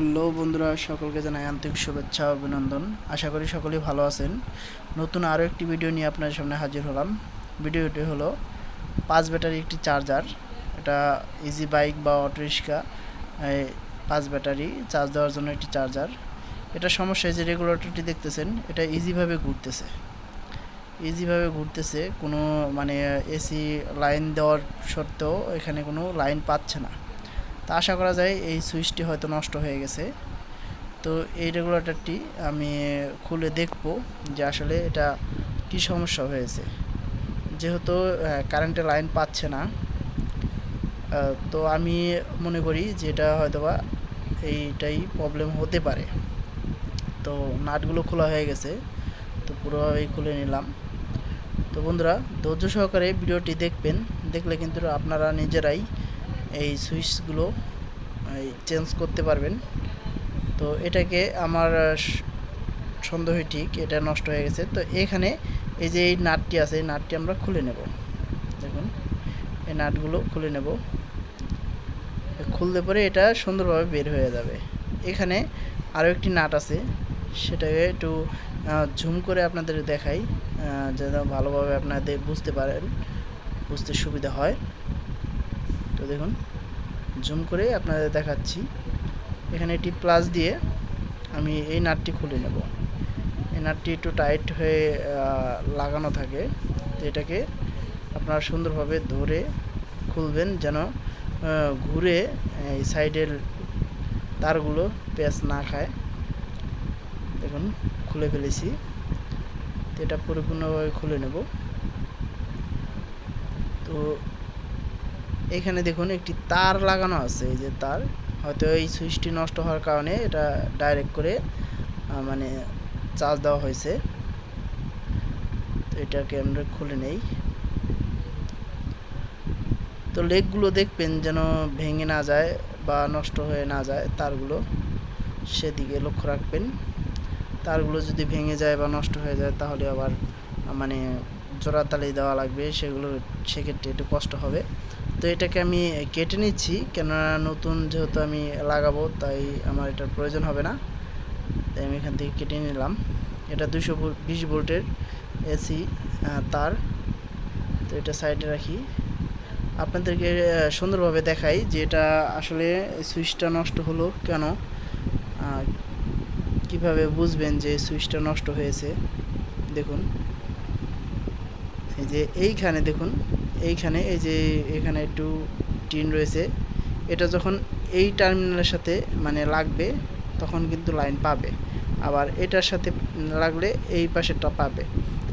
Hello বন্ধুরা, সকলকে জানাই আন্তরিক শুভেচ্ছা, অভিনন্দন। আশা করি সকলেই ভালো আছেন। নতুন আরও একটি ভিডিও নিয়ে আপনাদের সামনে হাজির হলাম। ভিডিওটি হলো পাঁচ ব্যাটারি একটি চার্জার। এটা ইজি বাইক বা অটো রিক্সা পাঁচ ব্যাটারি, চার্জ দেওয়ার জন্য একটি চার্জার। এটা সমস্যা যে রেগুলেটরটি দেখতেছেন, এটা ইজিভাবে ঘুরতেছে। ইজিভাবে ঘুরতেছে, কোনো মানে এসি লাইন দেওয়ার সত্ত্বেও এখানে কোনো লাইন পাচ্ছে না। তা আশা করা যায় এই সুইচটি হয়তো নষ্ট হয়ে গেছে। তো এই রেগুলেটরটি আমি খুলে দেখব যে আসলে এটা কি সমস্যা হয়েছে। যেহেতু কারেন্টের লাইন পাচ্ছে না তো আমি মনে করি যে এটা হয়তোবা এইটাই প্রবলেম হতে পারে। তো নাটগুলো খোলা হয়ে গেছে, তো পুরোভাবেই খুলে নিলাম। তো বন্ধুরা, ধৈর্য সহকারে ভিডিওটি দেখবেন, দেখলে কিন্তু আপনারা নিজেরাই এই সুইচগুলো চেঞ্জ করতে পারবেন। তো এটাকে আমার আহ, স- সন্দেহ ঠিক এটা নষ্ট হয়ে গেছে। তো এখানে এই যে এই নাটটি আছে এই নাটটি আমরা খুলে নেব। দেখুন এই নাটগুলো খুলে নেব। খুলতে পরে এটা সুন্দরভাবে বের হয়ে যাবে। এখানে আরও একটি নাট আছে সেটাকে একটু ঝুম করে আপনাদের দেখাই যেন ভালোভাবে আপনাদের বুঝতে পারেন বুঝতে সুবিধা হয়। তো দেখুন, জুম করে আপনাদের দেখাচ্ছি। এখানে একটি প্লাস দিয়ে আমি এই নাটটি খুলে নেব। এই নাটটি একটু টাইট হয়ে লাগানো থাকে। তো এটাকে আপনারা সুন্দরভাবে ধরে খুলবেন যেন ঘুরে, এই সাইডের তারগুলো পেঁচ না খায়। দেখুন, খুলে ফেলেছি। তো এটা পরিপূর্ণভাবে খুলে নেব। তো এখানে দেখুন একটি তার লাগানো আছে, এই যে তার। হয়তো এই সুইচটি নষ্ট হওয়ার কারণে এটা ডাইরেক্ট করে মানে চার্জ দেওয়া হয়েছে। তো এটাকে আমরা খুলে নেই। তো লেগগুলো দেখবেন যেন ভেঙে না যায় বা নষ্ট হয়ে না যায়, তারগুলো সেদিকে লক্ষ্য রাখবেন। তারগুলো যদি ভেঙে যায় বা নষ্ট হয়ে যায়, তাহলে আবার মানে জোড়াতালি দেওয়া লাগবে, সেগুলো সেক্ষেত্রে একটু কষ্ট হবে। তো এটাকে আমি কেটে নিচ্ছি, কেননা নতুন যেহেতু আমি লাগাবো, তাই আমার এটার প্রয়োজন হবে না। তাই আমি এখান থেকে কেটে নিলাম। এটা দুশো বিশ ভোল্টের এসি তার। তো এটা সাইডে রাখি। আপনাদেরকে সুন্দরভাবে দেখাই যে এটা আসলে সুইচটা নষ্ট হলো কেন? কীভাবে বুঝবেন যে সুইচটা নষ্ট হয়েছে? দেখুন। এই যে এইখানে দেখুন এইখানে, এই যে এখানে একটু টিন রয়েছে, এটা যখন এই টার্মিনালের সাথে মানে লাগবে, তখন কিন্তু লাইন পাবে। আবার এটার সাথে লাগলে এই পাশেরটা পাবে।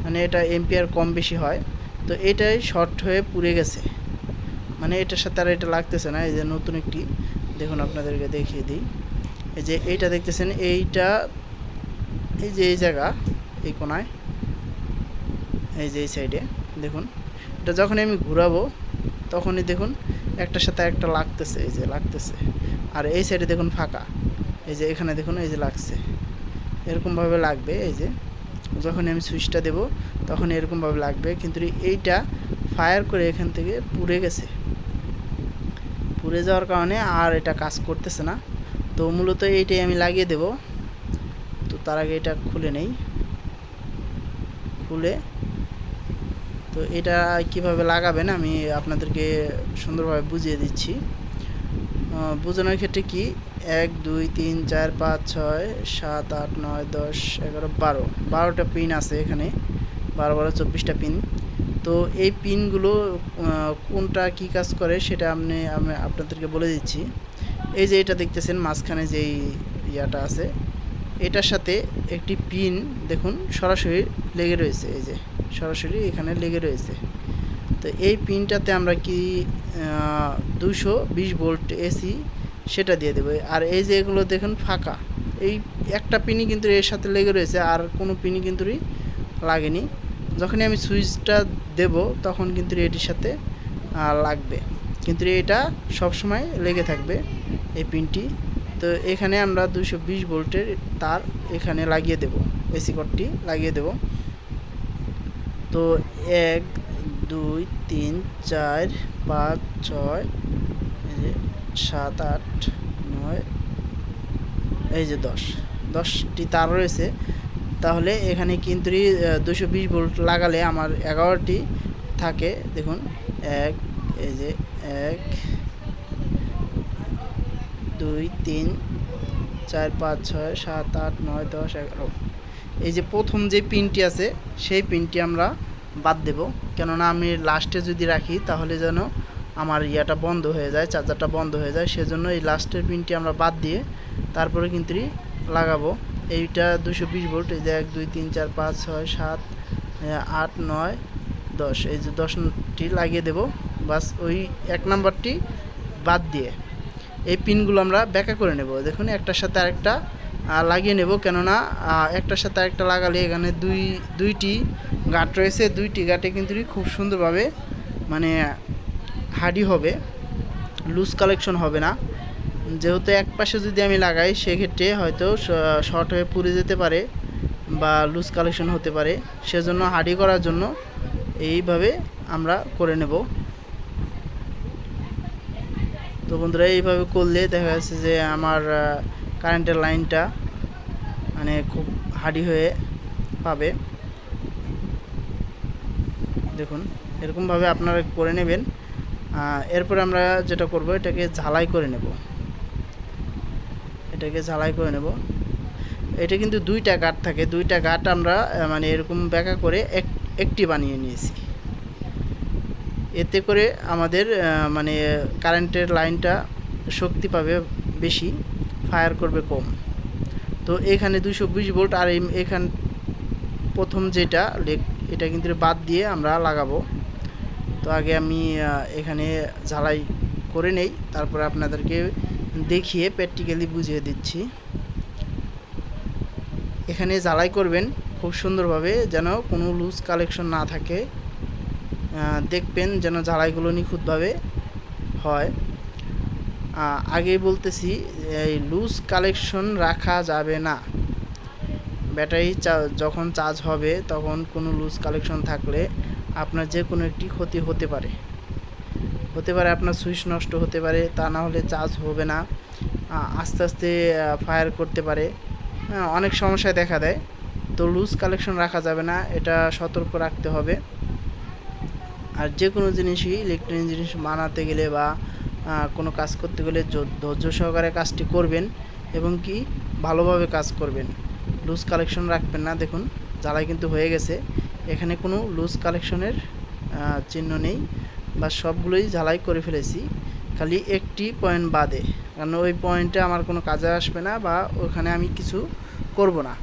মানে এটা এম্পিয়ার কম বেশি হয়, তো এটাই শর্ট হয়ে পুড়ে গেছে। মানে এটার সাথে আর এটা লাগতেছে না, এই যে নতুন একটি, দেখুন আপনাদেরকে দেখিয়ে দিই। এই যে এইটা দেখতেছেন, এইটা, এই যে এই জায়গা, এই কোনায়, এই যে এই সাইডে দেখুন। এটা যখন আমি ঘুরাবো, তখনই দেখুন একটার সাথে একটা লাগতেছে, এই যে লাগতেছে। আর এই সাইডে দেখুন ফাঁকা। এই যে এখানে দেখুন, এই যে লাগছে। এরকমভাবে লাগবে, এই যে। যখন আমি সুইচটা দেব তখন এরকমভাবে লাগবে। কিন্তু এইটা ফায়ার করে এখান থেকে পুড়ে গেছে। পুড়ে যাওয়ার কারণে আর এটা কাজ করতেছে না। তো মূলত এইটাই আমি লাগিয়ে দেব। তো তার আগে এটা খুলে নেই। খুলে তো এটা কীভাবে লাগাবেন আমি আপনাদেরকে সুন্দরভাবে বুঝিয়ে দিচ্ছি। বোঝানোর ক্ষেত্রে কি? এক, দুই, তিন, চার, পাঁচ, ছয়, সাত, আট, নয়, দশ, এগারো, বারো। বারোটা পিন আছে এখানে। বারো বারো, চব্বিশটা পিন তো এই পিনগুলো কোনটা কি কাজ করে সেটা আপনি, আমি আপনাদেরকে বলে দিচ্ছি। এই যে এটা দেখতেছেন, মাঝখানে যেই ইয়াটা আছে। এটার সাথে একটি পিন দেখুন, সরাসরি লেগে রয়েছে, এই যে সরাসরি এখানে লেগে রয়েছে। তো এই পিনটাতে আমরা কি দুশো বিশ ভোল্ট এসি সেটা দিয়ে দেবো। আর এই যে এগুলো দেখুন ফাঁকা, এই একটা পিনই কিন্তু এর সাথে লেগে রয়েছে, আর কোনো পিনই কিন্তু লাগেনি। যখনই আমি সুইচটা দেব, তখন কিন্তু এটির সাথে লাগবে। কিন্তু এটা সবসময় লেগে থাকবে, এই পিনটি। তো এখানে আমরা দুশো বিশ ভোল্টের তার এখানে লাগিয়ে দেব, এসি কর্ডটি লাগিয়ে দেব। তো এক, দুই, তিন, চার, পাঁচ, ছয়, এই যে সাত, আট, নয়, এই যে দশ, দশটি তার রয়েছে। তাহলে এখানে কিন্তু দুশো বিশ ভোল্ট লাগালে আমার এগারোটি থাকে, দেখুন, এক, এই যে এক দুই, তিন, চার, পাঁচ, ছয়, সাত, আট, নয়, দশ, এগারো। এই যে প্রথম যে পিনটি আছে, সেই পিনটি আমরা বাদ দেব। কেননা আমি লাস্টে যদি রাখি, তাহলে যেন আমার ইয়াটা বন্ধ হয়ে যায়, চার্জারটা বন্ধ হয়ে যায়। সেজন্য এই লাস্টের পিনটি আমরা বাদ দিয়ে তারপরে কিন্তু লাগাবো। এইটা দুশো বিশ ভোল্ট, এই যে এক, দুই, তিন, চার, পাঁচ, ছয়, সাত আট, নয়, দশ। এই যে দশটি লাগিয়ে দেব। বাস ওই এক নাম্বারটি বাদ দিয়ে এই পিনগুলো আমরা ব্যাকা করে নেব। দেখুন, একটার সাথে আরেকটা লাগিয়ে নেব। কেননা একটার সাথে আরেকটা লাগালে এখানে দুই, দুইটি গাঁট রয়েছে। দুইটি গাঁটে কিন্তু খুব সুন্দরভাবে মানে হাডি হবে। লুজ কালেকশন হবে না। যেহেতু এক পাশে যদি আমি লাগাই, সেক্ষেত্রে হয়তো শর্ট হয়ে পুড়ে যেতে পারে বা লুজ কালেকশন হতে পারে। সেজন্য হাডি করার জন্য এইভাবে আমরা করে নেব। তো বন্ধুরা, এইভাবে করলে দেখা যাচ্ছে যে আমার কারেন্টের লাইনটা মানে খুব হাডি হয়ে পাবে। দেখুন, এরকমভাবে আপনারা করে নেবেন। এরপর আমরা যেটা করব, এটাকে ঝালাই করে নেব। এটাকে ঝালাই করে নেব। এটা কিন্তু দুইটা গাঁট থাকে। দুইটা গাঁট আমরা মানে এরকম ব্যাকা করে এক, একটি বানিয়ে নিয়েছি। এতে করে আমাদের মানে কারেন্টের লাইনটা শক্তি পাবে বেশি ফায়ার করবে কম। তো এখানে দুশো বিশ ভোল্ট আর এখান প্রথম যেটা, লেক, এটা কিন্তু বাদ দিয়ে আমরা লাগাবো। তো আগে আমি এখানে ঝালাই করে নেই, তারপরে আপনাদেরকে দেখিয়ে প্র্যাকটিক্যালি বুঝিয়ে দিচ্ছি। এখানে ঝালাই করবেন, খুব সুন্দরভাবে যেন কোনো লুজ কালেকশন না থাকে। দেখবেন যেন ঝালাইগুলো নিখুঁতভাবে হয়। আগেই বলতেছি, এই লুজ কালেকশন রাখা যাবে না। ব্যাটারি যখন চার্জ হবে, তখন কোনো লুজ কালেকশন থাকলে আপনার যে কোনো একটি ক্ষতি হতে পারে। হতে পারে আপনার সুইচ নষ্ট হতে পারে, তা না হলে চার্জ হবে না। আস্তে আস্তে ফায়ার করতে পারে। অনেক সমস্যায় দেখা দেয়। তো লুজ কালেকশন রাখা যাবে না, এটা সতর্ক রাখতে হবে। আর যে কোনো জিনিসই ইলেকট্রনিক জিনিস বানাতে গেলে বা কোনো কাজ করতে গেলে ধৈর্য সহকারে কাজটি করবেন এবং কি ভালোভাবে কাজ করবেন। লুজ কালেকশন রাখবেন না, দেখুন, জ্বালাই কিন্তু হয়ে গেছে। এখানে কোনো লুজ কালেকশনের চিহ্ন নেই বা সবগুলোই ঝালাই করে ফেলেছি। খালি একটি পয়েন্ট বাদে, কারণ ওই পয়েন্টে আমার কোনো কাজে আসবে না বা ওখানে আমি কিছু করব না।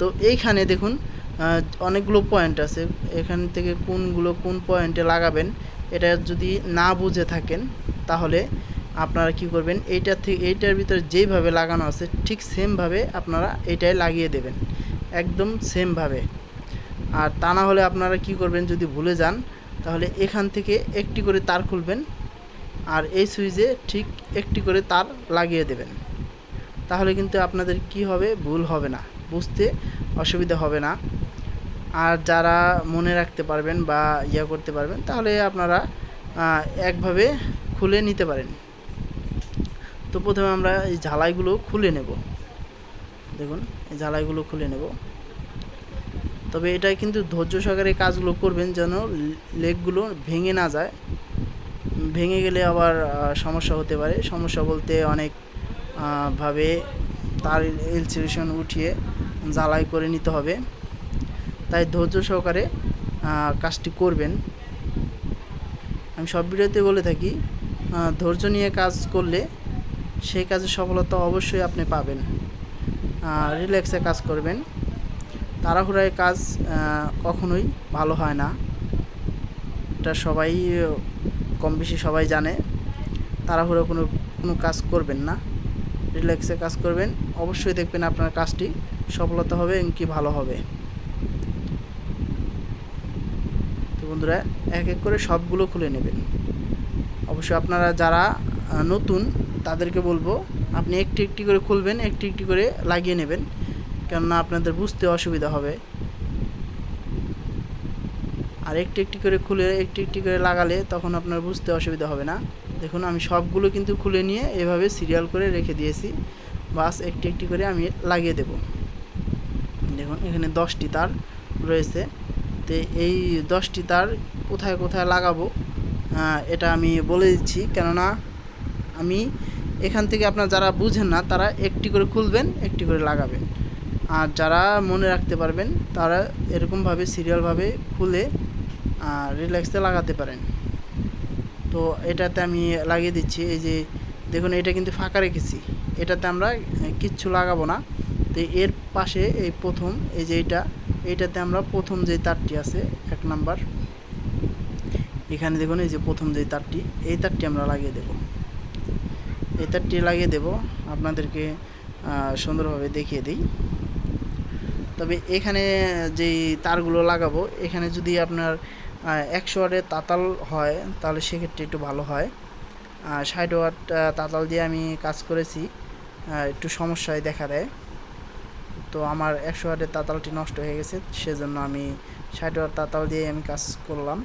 তো এইখানে দেখুন অনেকগুলো পয়েন্ট আছে। এখান থেকে কোনগুলো কোন পয়েন্টে লাগাবেন, এটা যদি না বুঝে থাকেন, তাহলে আপনারা কি করবেন এইটার থেকে এইটার ভিতরে যেইভাবে লাগানো আছে, ঠিক সেমভাবে আপনারা এটাই লাগিয়ে দেবেন। একদম সেমভাবে আর তা না হলে আপনারা কি করবেন, যদি ভুলে যান, তাহলে এখান থেকে একটি করে তার খুলবেন, আর এই সুইচে ঠিক একটি করে তার লাগিয়ে দেবেন। তাহলে কিন্তু আপনাদের কি হবে, ভুল হবে না। বুঝতে অসুবিধা হবে না। আর যারা মনে রাখতে পারবেন বা ইয়া করতে পারবেন, তাহলে আপনারা একভাবে খুলে নিতে পারেন। তো প্রথমে আমরা এই ঝালাইগুলো খুলে নেব। দেখুন, এই ঝালাইগুলো খুলে নেব। তবে এটা কিন্তু ধৈর্য সহকারে কাজগুলো করবেন যেন লেগগুলো ভেঙে না যায়। ভেঙে গেলে আবার সমস্যা হতে পারে। সমস্যা বলতে অনেক ভাবে তার ইনসুলেশন উঠিয়ে জ্বালাই করে নিতে হবে। তাই ধৈর্য সহকারে কাজটি করবেন। আমি সব ভিডিওতে বলে থাকি ধৈর্য নিয়ে কাজ করলে সেই কাজে সফলতা অবশ্যই আপনি পাবেন। রিল্যাক্সে কাজ করবেন। তাড়াহুড়ায় কাজ কখনোই ভালো হয় না। এটা সবাই, কম বেশি সবাই জানে। তাড়াহুড়ো কোনো কোনো কাজ করবেন না। রিল্যাক্সে কাজ করবেন। অবশ্যই দেখবেন আপনার কাজটি সফলতা হবে এবং কি ভালো হবে তো বন্ধুরা এক এক করে সবগুলো খুলে নেবেন। অবশ্যই আপনারা যারা নতুন, তাদেরকে বলব, আপনি একটি একটি করে খুলবেন, একটি একটি করে লাগিয়ে নেবেন, কেননা আপনাদের বুঝতে অসুবিধা হবে। আর একটি একটি করে খুলে, একটি একটি করে লাগালে তখন আপনার বুঝতে অসুবিধা হবে না। দেখুন, আমি সবগুলো কিন্তু খুলে নিয়ে এভাবে সিরিয়াল করে রেখে দিয়েছি। বাস একটি একটি করে আমি লাগিয়ে দেব। দেখুন, এখানে দশটি তার রয়েছে। তো এই দশটি তার কোথায় কোথায় লাগাবো এটা আমি বলে দিচ্ছি। কেননা আমি এখান থেকে আপনার যারা বুঝেন না, তারা একটি করে খুলবেন, একটি করে লাগাবেন। আর যারা মনে রাখতে পারবেন, তারা এরকমভাবে সিরিয়ালভাবে খুলে রিল্যাক্সে লাগাতে পারেন। তো এটাতে আমি লাগিয়ে দিচ্ছি, এই যে দেখুন, এটা কিন্তু ফাঁকা রেখেছি। এটাতে আমরা কিচ্ছু লাগাবো না। তো এর পাশে এই প্রথম, এই যে এইটা এইটাতে আমরা প্রথম যে তারটি আছে, এক নাম্বার। এখানে দেখুন, এই যে প্রথম যে তারটি, এই তারটি আমরা লাগিয়ে দেব। এই তারটি লাগিয়ে দেব, আপনাদেরকে সুন্দরভাবে দেখিয়ে দিই। তবে এখানে যেই তারগুলো লাগাবো, এখানে যদি আপনার একশো ওয়াটের তাতাল হয়, তাহলে সেক্ষেত্রে একটু ভালো হয়। ষাট ওয়াট তাতাল দিয়ে আমি কাজ করেছি একটু সমস্যায় দেখা দেয়। তো আমার একশো ওয়াটের তাতালটি নষ্ট হয়ে গেছে, সেজন্য আমি ষাট ওয়াট তাতাল দিয়ে আমি কাজ করলাম।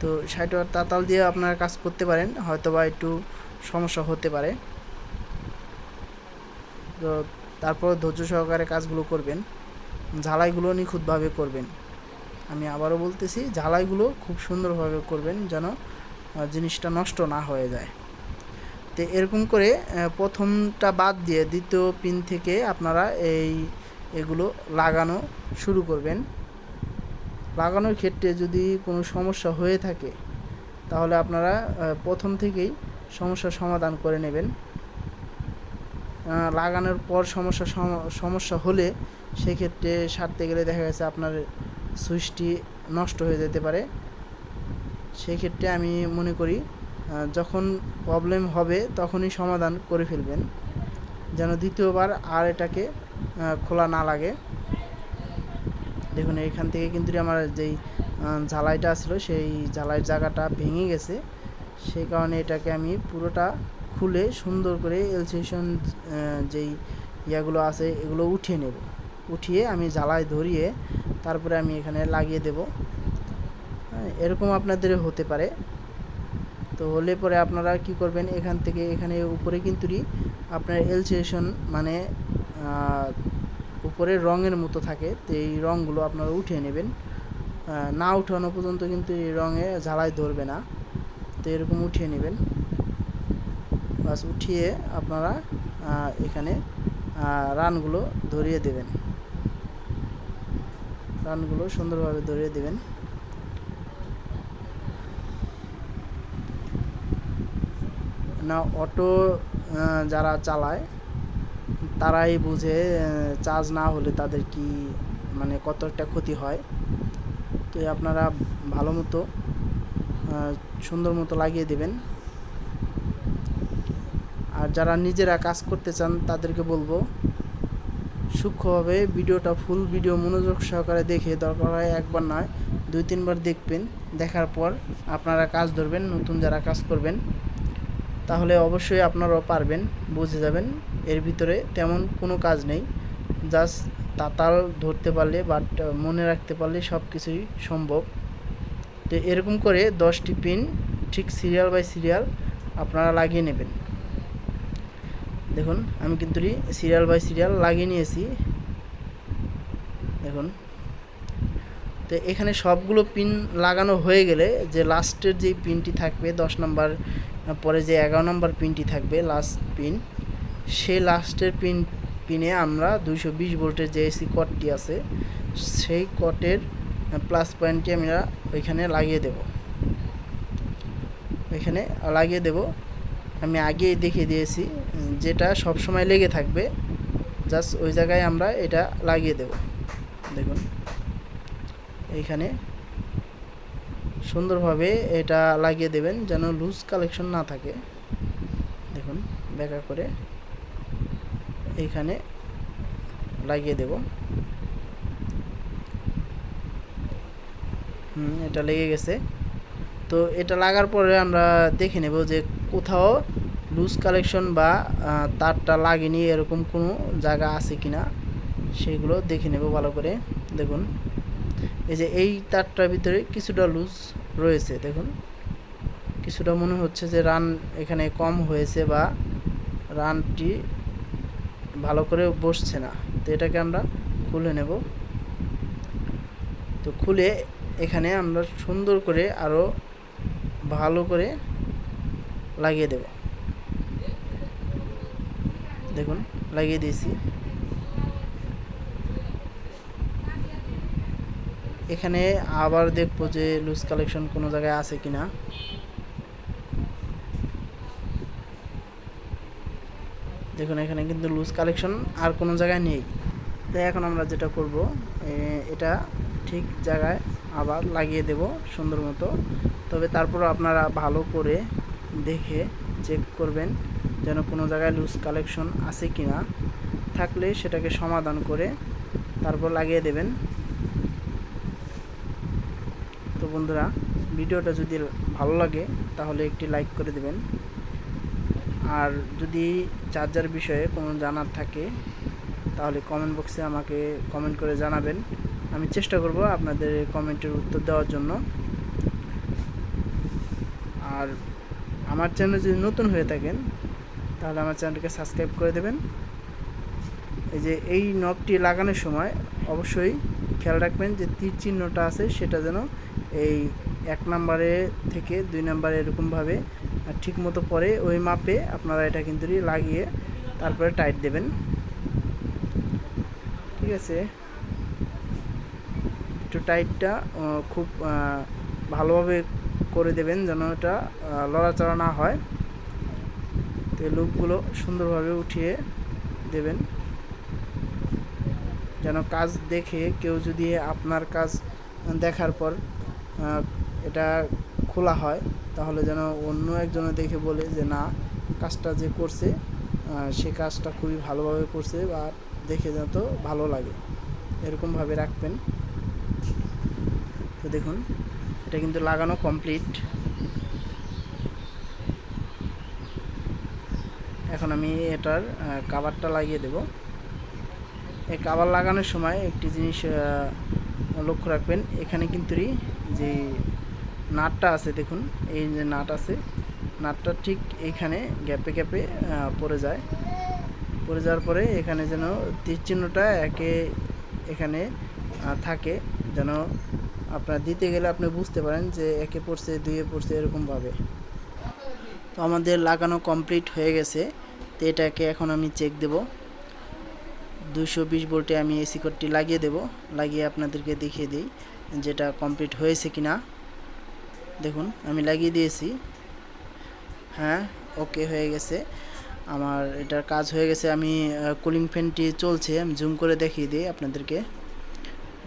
তো ষাট ওয়াট তাতাল দিয়ে আপনারা কাজ করতে পারেন হয়তো বা একটু সমস্যা হতে পারে। তো তারপর ধৈর্য সহকারে কাজগুলো করবেন, ঝালাইগুলো নিখুঁতভাবে করবেন। আমি আবারও বলতেছি, ঝালাইগুলো খুব সুন্দরভাবে করবেন যেন জিনিসটা নষ্ট না হয়ে যায়। তো এরকম করে প্রথমটা বাদ দিয়ে দ্বিতীয় পিন থেকে আপনারা এই এগুলো লাগানো শুরু করবেন। লাগানোর ক্ষেত্রে যদি কোনো সমস্যা হয়ে থাকে, তাহলে আপনারা প্রথম থেকেই সমস্যার সমাধান করে নেবেন। লাগানোর পর সমস্যা সম- সমস্যা হলে সেক্ষেত্রে সারতে গেলে দেখা গেছে আপনার সুইচটি নষ্ট হয়ে যেতে পারে। সেই ক্ষেত্রে আমি মনে করি যখন প্রবলেম হবে তখনই সমাধান করে ফেলবেন যেন দ্বিতীয়বার আর এটাকে খোলা না লাগে। দেখুন এখান থেকে কিন্তু আমার যেই ঝালাইটা ছিল সেই ঝালাইয়ের জায়গাটা ভেঙে গেছে। সেই কারণে এটাকে আমি পুরোটা খুলে সুন্দর করে এলসেশন যেই ইয়াগুলো আছে এগুলো উঠিয়ে নেব। উঠিয়ে আমি জ্বালায় ধরিয়ে তারপরে আমি এখানে লাগিয়ে দেব। হ্যাঁ, এরকম আপনাদের হতে পারে। তো হলে পরে আপনারা কি করবেন, এখান থেকে এখানে উপরে কিন্তু আপনার এলসেশন মানে উপরে রঙের মতো থাকে, তো এই রঙগুলো আপনারা উঠিয়ে নেবেন। না উঠানো পর্যন্ত কিন্তু এই রঙে ঝালাই ধরবে না, তো এরকম উঠিয়ে নেবেন। বাস উঠিয়ে আপনারা এখানে রানগুলো ধরিয়ে দেবেন। রানগুলো সুন্দরভাবে ধরিয়ে দেবেন। না, অটো যারা চালায়, তারাই বুঝে চার্জ না হলে তাদের কি মানে কত একটা ক্ষতি হয়। তো আপনারা ভালো মতো সুন্দর মতো লাগিয়ে দেবেন। আর যারা নিজেরা কাজ করতে চান, তাদেরকে বলব, সূক্ষ্মভাবে ভিডিওটা ফুল ভিডিও মনোযোগ সহকারে দেখে, দরকার হয় একবার নয়, দুই তিনবার দেখবেন, দেখার পর আপনারা কাজ ধরবেন, নতুন যারা কাজ করবেন। তাহলে অবশ্যই আপনারাও পারবেন, বুঝে যাবেন। এর ভিতরে তেমন কোনো কাজ নেই। জাস্ট তাতাল ধরতে পারলে বাট মনে রাখতে পারলে সব কিছুই সম্ভব। তো এরকম করে দশটি পিন ঠিক সিরিয়াল বাই সিরিয়াল আপনারা লাগিয়ে নেবেন। দেখুন, আমি কিন্তু সিরিয়াল বাই সিরিয়াল লাগিয়ে নিয়েছি। দেখুন। তো এখানে সবগুলো পিন লাগানো হয়ে গেলে যে লাস্টের যে পিনটি থাকবে দশ নম্বর পরে যে এগারো নম্বর পিনটি থাকবে লাস্ট পিন সেই লাস্টের পিন পিনে আমরা দুইশো বিশ ভোল্টের যে এসি কটটি আছে, সেই কটের প্লাস পয়েন্টটি আমরা ওইখানে লাগিয়ে দেব। ওইখানে লাগিয়ে দেব। আমি আগেই দেখিয়ে দিয়েছি, যেটা সব সময় লেগে থাকবে জাস্ট ওই জায়গায় আমরা এটা লাগিয়ে দেব। দেখুন, এইখানে সুন্দরভাবে এটা লাগিয়ে দেবেন যেন লুজ কালেকশন না থাকে। দেখুন ব্যাকা করে এইখানে লাগিয়ে দেব। হুম, এটা লেগে গেছে। তো এটা লাগার পরে আমরা দেখে নেব যে কোথাও লুজ কালেকশন বা তারটা লাগেনি এরকম কোনো জায়গা আছে কিনা। সেগুলো দেখে নেব ভালো করে। দেখুন, এই যে এই তারটার ভিতরে কিছুটা লুজ রয়েছে, দেখুন। কিছুটা মনে হচ্ছে যে রান এখানে কম হয়েছে বা রানটি ভালো করে বসছে না। তো এটাকে আমরা খুলে নেব। তো খুলে এখানে আমরা সুন্দর করে আরও ভালো করে লাগিয়ে দেব। দেখুন, লাগিয়ে দিয়েছি। এখানে আবার দেখব যে লুজ কালেকশন কোনো জায়গায় আছে কিনা। দেখুন, এখানে কিন্তু লুজ কালেকশন আর কোনো জায়গায় নেই। তাই এখন আমরা যেটা করব এটা ঠিক জায়গায় আবার লাগিয়ে দেব সুন্দর মতো। তবে তারপর আপনারা ভালো করে দেখে চেক করবেন যেন কোনো জায়গায় লুজ কালেকশন আছে কি না থাকলে সেটাকে সমাধান করে তারপর লাগিয়ে দেবেন। বন্ধুরা, ভিডিওটা যদি ভালো লাগে, তাহলে একটি লাইক করে দেবেন। আর যদি চার্জার বিষয়ে কোনো জানার থাকে, তাহলে কমেন্ট বক্সে আমাকে কমেন্ট করে জানাবেন। আমি চেষ্টা করব আপনাদের কমেন্টের উত্তর দেওয়ার জন্য। আর আমার চ্যানেল যদি নতুন হয়ে থাকেন, তাহলে আমার চ্যানেলটিকে সাবস্ক্রাইব করে দেবেন। এই যে এই নবটি লাগানোর সময় অবশ্যই খেয়াল রাখবেন যে তীর চিহ্নটা আছে, সেটা যেন এই এক নম্বরে থেকে দুই নম্বরে এরকমভাবে ঠিক মতো পরে ওই মাপে আপনারা এটা কিন্তু লাগিয়ে তারপরে টাইট দেবেন। ঠিক আছে? একটু টাইটটা খুব ভালোভাবে করে দেবেন যেন এটা লড়াচড়া না হয়। তো লুপগুলো সুন্দরভাবে উঠিয়ে দেবেন। যেন কাজ দেখে কেউ যদি আপনার কাজ দেখার পর এটা খোলা হয়, তাহলে যেন অন্য একজনে দেখে বলে যে, না, কাজটা যে করছে সে কাজটা খুবই ভালোভাবে করছে বা দেখে যত ভালো লাগে। এরকমভাবে রাখবেন। তো দেখুন, এটা কিন্তু লাগানো কমপ্লিট। এখন আমি এটার কাভারটা লাগিয়ে দেব। এই কাভার লাগানোর সময় একটি জিনিস লক্ষ্য রাখবেন, এখানে কিন্তু যে নাটটা আছে, দেখুন, এই যে নাট আছে, নাটটা ঠিক এইখানে গ্যাপে গ্যাপে পড়ে যায়। পড়ে যাওয়ার পরে এখানে যেন তীর চিহ্নটা একে এখানে থাকে, যেন আপনার দিতে গেলে আপনি বুঝতে পারেন যে একে পড়ছে, দুয়ে পড়ছে এরকমভাবে। তো আমাদের লাগানো কমপ্লিট হয়ে গেছে। তো এটাকে এখন আমি চেক দেব। দুশো বিশ ভোল্টে আমি এসি কোডটি লাগিয়ে দেব, লাগিয়ে আপনাদেরকে দেখিয়ে দিই যেটা কমপ্লিট হয়েছে কিনা। দেখুন, আমি লাগিয়ে দিয়েছি। হ্যাঁ ওকে হয়ে গেছে। আমার এটার কাজ হয়ে গেছে, আমি কুলিং ফ্যানটি চলছে, আমি জুম করে দেখিয়ে দিই আপনাদেরকে।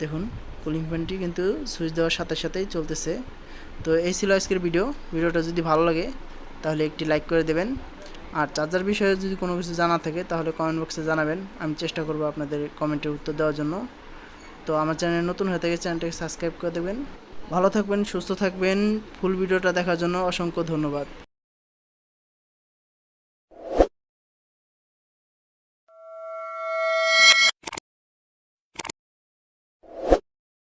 দেখুন কুলিং ফ্যানটি কিন্তু সুইচ দেওয়ার সাথে সাথেই চলতেছে। তো এই ছিল আজকের ভিডিও ভিডিওটা যদি ভালো লাগে, তাহলে একটি লাইক করে দেবেন। আর চার্জার বিষয়ে যদি কোনো কিছু জানা থাকে, তাহলে কমেন্ট বক্সে জানাবেন। আমি চেষ্টা করব আপনাদের কমেন্টের উত্তর দেওয়ার জন্য। তো আমার চ্যানেল নতুন হয়ে থাকে চ্যানেলটাকে সাবস্ক্রাইব করে দেবেন। ভালো থাকবেন, সুস্থ থাকবেন। ফুল ভিডিওটা দেখার জন্য অসংখ্য ধন্যবাদ।